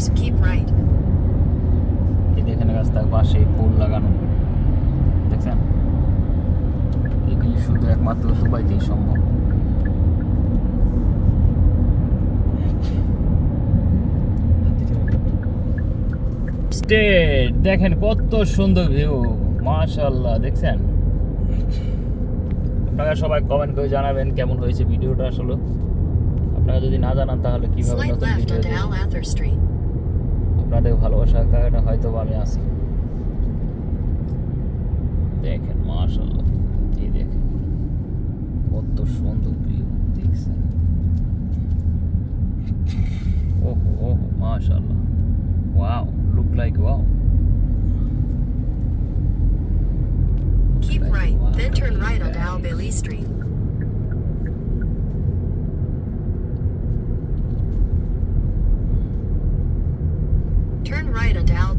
meters, keep right. এই দেখেন রাস্তার পাশে পোল লাগানো। দেখছেন? এগুলি শুধু একমাত্র দুবাইতেই সম্ভব। স্টেট দেখেন কত সুন্দর ভিউ মাশাল্লাহ দেখছেন? আপনারা সবাই কমেন্ট করে জানাবেন কেমন হয়েছে ভিডিওটা আসলে। আপনারা যদি না জানান তাহলে কীভাবে নতুন ভিডিও আপনাদের ভালোবাসার কারণে হয়তো আমি আছি। দেখেন মাশাল্লাহ এই দেখেন কত সুন্দর ভিউ দেখছেন? ওহো ওহো মাশাল্লাহ wow look like wow Keep right, then turn right onto Al Turn right onto Alabama.